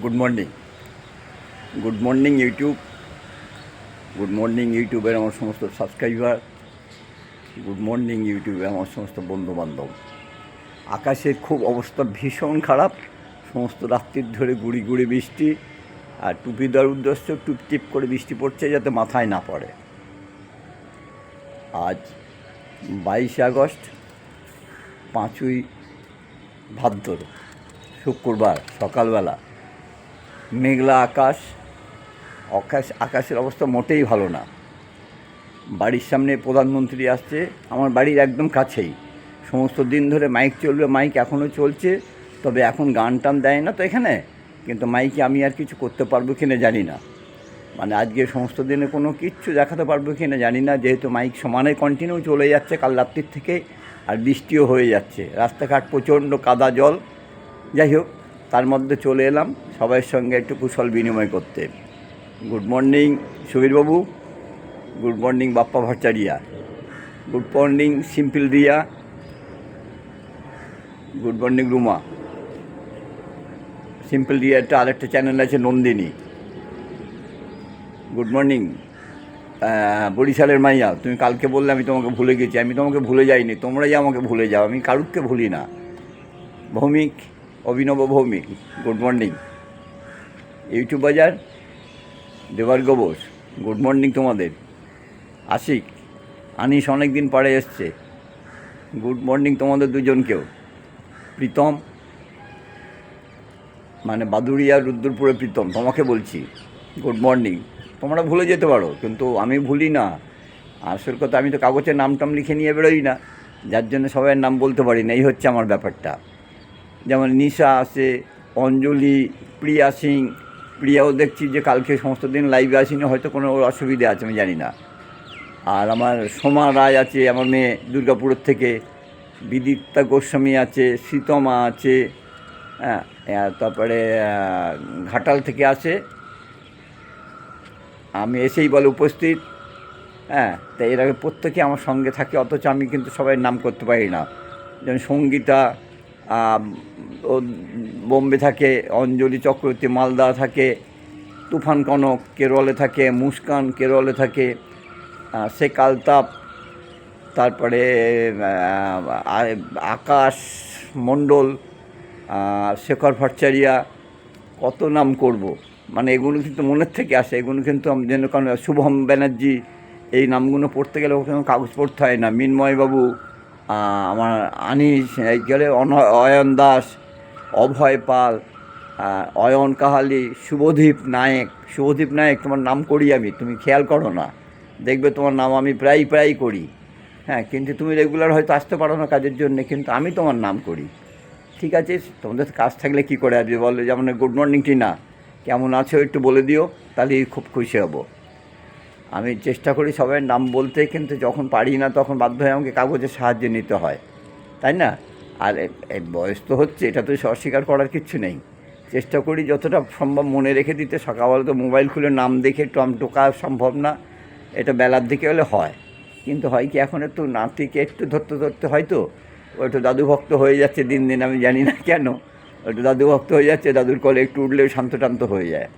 Good morning good morning YouTube good morning ইউটিউবের আমার সমস্ত সাবস্ক্রাইবার গুড মর্নিং ইউটিউবে আমার সমস্ত বন্ধুবান্ধব। আকাশের খুব অবস্থা ভীষণ খারাপ। সমস্ত রাত্রির ধরে গুড়ি গুড়ি বৃষ্টি আর টুপি দেওয়ার উদ্দেশ্য টুপ করে বৃষ্টি পড়ছে যাতে মাথায় না পড়ে। আজ বাইশে আগস্ট, পাঁচই ভাদ্র, শুক্রবার, সকালবেলা মেঘলা আকাশ আকাশ আকাশের অবস্থা মোটেই ভালো না। বাড়ির সামনে প্রধানমন্ত্রী আসছে, আমার বাড়ির একদম কাছেই। সমস্ত দিন ধরে মাইক চলবে, মাইক এখনও চলছে, তবে এখন গান টান দেয় না তো এখানে। কিন্তু মাইকে আমি আর কিছু করতে পারব কিনা জানি না। মানে আজকে সমস্ত দিনে কোনো কিচ্ছু দেখাতে পারব কিনা জানি না, যেহেতু মাইক সমানে কন্টিনিউ চলে যাচ্ছে কাল রাত্রির থেকে আর বৃষ্টিও হয়ে যাচ্ছে। রাস্তাঘাট প্রচণ্ড কাদা জল। যাই হোক তার মধ্যে চলে এলাম সবাইয়ের সঙ্গে একটু কুশল বিনিময় করতে। Good morning সুবীরবাবু good morning Bappa Bhattacharya good morning simple Riya. Good morning Ruma. Simple Riya, একটা আরেকটা চ্যানেল আছে, নন্দিনী। গুড মর্নিং বরিশালের মাইয়া। তুমি কালকে বললে আমি তোমাকে ভুলে গেছি। আমি তোমাকে ভুলে যাইনি। তোমরাই আমাকে ভুলে যাও। আমি কারুককে ভুলি না। ভৌমিক অভিনব ভৌমিক, গুড মর্নিং। ইউটিউব বাজার, দেবার্গ বোস, গুড মর্নিং তোমাদের। আশিক, আনিস অনেক দিন পরে এসছে। গুড মর্নিং তোমাদের দুজনকেও। প্রীতম মানে বাদুড়িয়া রুদ্রপুরে প্রীতম, তোমাকে বলছি, গুড মর্নিং। তোমরা ভুলে যেতে পারো, কিন্তু আমি ভুলি না। আসল কথা, আমি তো কাগজে নাম টাম লিখে নিয়ে বেরোই না। যার জন্য সবাই নাম বলতে পারি না, এই হচ্ছে আমার ব্যাপারটা। যেমন নিশা আছে, অঞ্জলি, প্রিয়া সিং। প্রিয়াও দেখছি যে কালকে সমস্ত দিন লাইভে আসিনি, হয়তো কোনো ওর অসুবিধা আছে, আমি জানি না। আর আমার সোমা রায় আছে, আমার মেয়ে দুর্গাপুরের থেকে। বিদিত্তা গোস্বামী আছে শীতমা আছে হ্যাঁ তারপরে ঘাটাল থেকে আসে। আমি এসেই বলে উপস্থিত। হ্যাঁ তাই এর আগে প্রত্যেকে আমার সঙ্গে থাকে, অথচ আমি কিন্তু সবাই নাম করতে পারি না। যেমন সঙ্গীতা বোম্বে থাকে, অঞ্জলি চক্রবর্তী মালদা থাকে, তুফান কনক কেরলে থাকে, মুস্কান কেরলে থাকে শেখ আলতাপ তারপরে আকাশ মণ্ডল শেখর ভট্টাচারিয়া কত নাম করব? মানে এগুলো কিন্তু মনের থেকে আসে, এগুলো কিন্তু যেন কারণ শুভম ব্যানার্জি এই নামগুলো পড়তে গেলে ওখানে কাগজ পড়তে হয় না। মিন্ময়বাবু আমার আনিস গেলে অয়ন দাস, অভয় পাল অয়ন কাহালি, শুভদীপ নায়েক। শুভদীপ নায়েক, তোমার নাম করি আমি, তুমি খেয়াল করো না। দেখবে তোমার নাম আমি প্রায় প্রায় করি। হ্যাঁ কিন্তু তুমি রেগুলার হয়তো আসতে পারো না কাজের জন্য, কিন্তু আমি তোমার নাম করি। ঠিক আছে? তোমাদের কাজ থাকলে কি করে আসবে বলো? যেমন গুড মর্নিং, টিনা। কেমন আছো একটু বলে দিও তাহলে খুব খুশি হব। আমি চেষ্টা করি সবাই নাম বলতে কিন্তু যখন পারি না তখন বাধ্য হয়ে আমাকে কাগজের সাহায্য নিতে হয়। তাই না? আর বয়স তো হচ্ছে, এটা তো অস্বীকার করার কিচ্ছু নেই। চেষ্টা করি যতটা সম্ভব মনে রেখে দিতে। সকালবেলা তো মোবাইল খুলে নাম দেখে টম টোকা সম্ভব না, এটা বেলার দিকে হলে হয়। কিন্তু হয় কি, এখন একটু নাতিকে একটু ধরতে ধরতে হয়তো ও একটু দাদু ভক্ত হয়ে যাচ্ছে দিন দিন, আমি জানি না কেন। ও একটু দাদু ভক্ত হয়ে যাচ্ছে, দাদুর কলে একটু উঠলেও শান্ত টান্ত হয়ে যায়।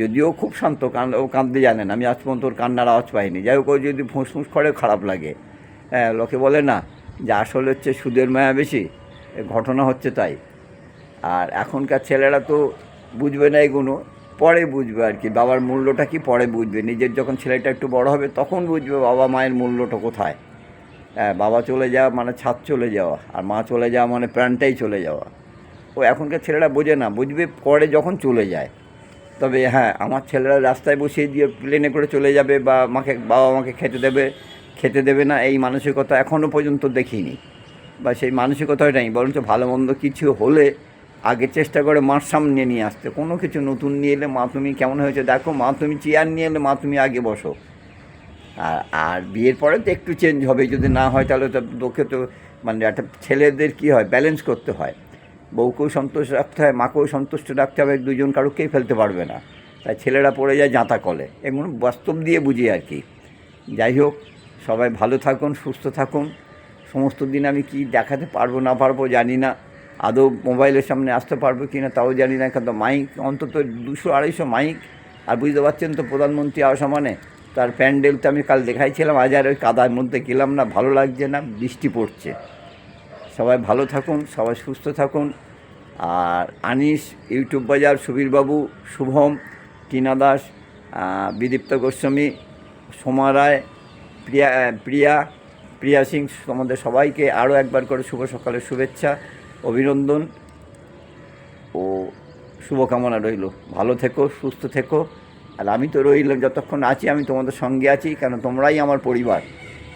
যদিও খুব শান্ত, কান, ও কাঁদতে জানে না। আমি আজ পর্যন্ত ওর কান্নার আওয়াজ পাইনি। যাই হোক, ও যদি ফুঁস ফুঁস করে, খারাপ লাগে। হ্যাঁ লোকে বলে না যে আসলে হচ্ছে সুদের মায়া বেশি ঘটনা হচ্ছে তাই। আর এখনকার ছেলেরা তো বুঝবে না এগুলো। পরে বুঝবে আর কি, বাবার মূল্যটা কি পরে বুঝবে। নিজের যখন ছেলেটা একটু বড় হবে, তখন বুঝবে বাবা মায়ের মূল্যটা কোথায়। হ্যাঁ বাবা চলে যাওয়া মানে ছাদ চলে যাওয়া, আর মা চলে যাওয়া মানে প্রাণটাই চলে যাওয়া। ও এখনকার ছেলেরা বোঝে না, বুঝবে পরে যখন চলে যায়। তবে হ্যাঁ আমার ছেলেরা রাস্তায় বসিয়ে দিয়ে প্লেনে করে চলে যাবে বা মাকে, বাবা মাকে খেতে দেবে খেতে দেবে না, এই মানসিকতা এখনও পর্যন্ত দেখিনি। বা সেই মানসিকতাই নেই, বরঞ্চ ভালো মন্দ কিছু হলে আগে চেষ্টা করে মার সামনে নিয়ে আসতে। কোনো কিছু নতুন নিয়ে এলে, মা, তুমি কেমন হয়েছে? দেখো, মা, তুমি চেয়ার নিয়ে এলে, মা, তুমি আগে বসো। আর আর বিয়ের পরে তো একটু চেঞ্জ হবে যদি না হয়, তাহলে তো তোকে তো মানে একটা ছেলেদের কী হয় ব্যালেন্স করতে হয়। বউকেও সন্তুষ্ট রাখতে হয়, মাকেও সন্তুষ্ট রাখতে হবে, দুজন কারুকেই ফেলতে পারবে না। তাই ছেলেরা পড়ে যায় জাঁতা কলে। এগুলো বাস্তব দিয়ে বুঝি আর কি। যাই হোক, সবাই ভালো থাকুন, সুস্থ থাকুন। সমস্ত দিন আমি কি দেখাতে পারব, না পারব জানি না। আদৌ মোবাইলের সামনে আসতে পারব কি না, তাও জানি না। কিন্তু মাইক, অন্তত দুশো আড়াইশো মাইক। আর বুঝতে পারছেন তো, প্রধানমন্ত্রী আসা মানে তার প্যান্ডেল তো আমি কাল দেখাইছিলাম। আজ আর ওই কাদার মধ্যে গেলাম না, ভালো লাগছে না, বৃষ্টি পড়ছে। সবাই ভালো থাকুন, সবাই সুস্থ থাকুন। আর আনিস, ইউটিউব বাজার, সুবীরবাবু, শুভম, টিনা দাস বিদীপ্ত গোস্বামী, সোমা রায়, প্রিয়া প্রিয়া প্রিয়া সিং, তোমাদের সবাইকে আরও একবার করে শুভ সকালের শুভেচ্ছা, অভিনন্দন ও শুভকামনা রইল। ভালো থেকো, সুস্থ থেকো। আর আমি তো রইলাম যতক্ষণ আছি, আমি তোমাদের সঙ্গে আছি, কেন তোমরাই আমার পরিবার।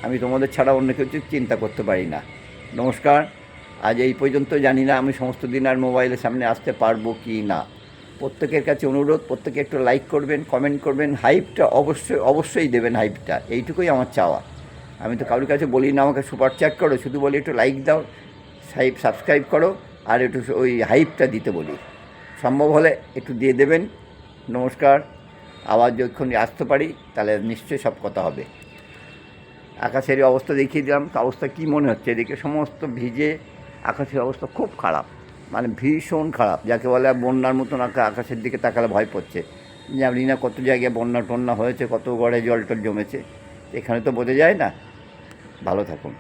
আমি তোমাদের ছাড়া অন্য কিছু চিন্তা করতে পারি না। নমস্কার। আজ এই পর্যন্ত জানি না আমি সমস্ত দিন আর মোবাইলের সামনে আসতে পারব কি না। প্রত্যেকের কাছে অনুরোধ, প্রত্যেকে একটু লাইক করবেন কমেন্ট করবেন হাইপটা অবশ্যই অবশ্যই দেবেন হাইপটা এইটুকুই আমার চাওয়া। আমি তো কারোর কাছে বলি না, আমাকে সুপার চ্যাট করো, শুধু বলি একটু লাইক দাও সাইব সাবস্ক্রাইব করো, আর একটু ওই হাইপটা দিতে বলি। সম্ভব হলে একটু দিয়ে দেবেন। নমস্কার। আবার যখন আসতে পারি, তাহলে নিশ্চয়ই সব কথা হবে। আকাশের অবস্থা দেখিয়ে দিলাম, তো অবস্থা কী মনে হচ্ছে? এদিকে সমস্ত ভিজে আকাশের অবস্থা খুব খারাপ মানে ভীষণ খারাপ, যাকে বলে বন্যার মতন আঁকা আকাশের দিকে তাকালে ভয় পড়ছে। যে আপনি না কত জায়গায় বন্যা টন্যা হয়েছে, কত গড়ে জল টল জমেছে এখানে তো বোঝা যায় না। ভালো থাকুন।